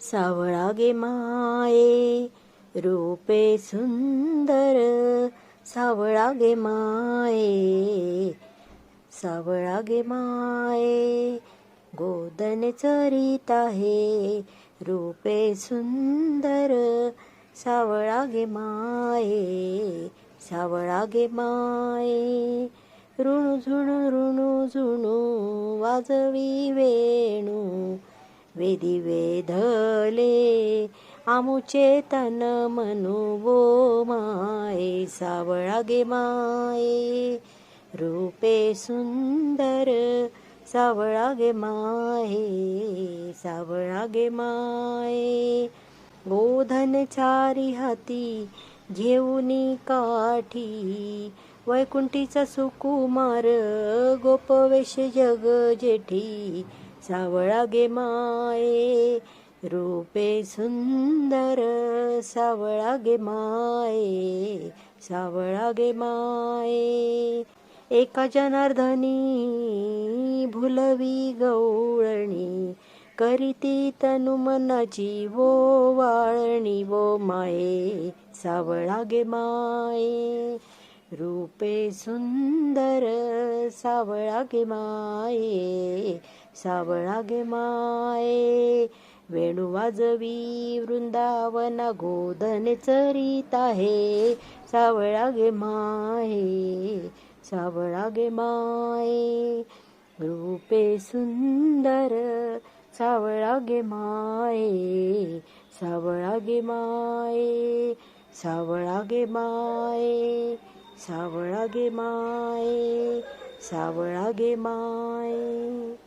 सावळा गे माये रूपे सुंदर सावळा गे माये सावळा गे माये गोदन चरित आहे रूपे सुंदर सावळा गे माये सावळा गे माये. ऋणू झुणू ऋणू झुणू वाजवी वेणू वेदी वेधले आमुचे तन मनु वो माये सावळा गे माये. रूपे सुंदर सावळा गे माये सावळा गे माये. गोधन चारी हाती घेऊनी काठी वैकुंठीचा सुकुमार गोपवेश जग जेठी. सावळा गे माये रूपे सुंदर सावळा गे माये सावळा गे माये. एका जनार्दनी भुलवी गवळणी करीती तनु मनाची वो वाळणी वो माये सावळा गे माये. रूपे सुंदर सावळा गे माये सावळा गे माये वेणू वाजवी वृंदावना गोधन चरित आहे. सावळा गे माये सावळा गे माये रूपे सुंदर सावळा गे माये सावळा गे माये सावळा गे माये सावळा गे माये सावळा गे माये.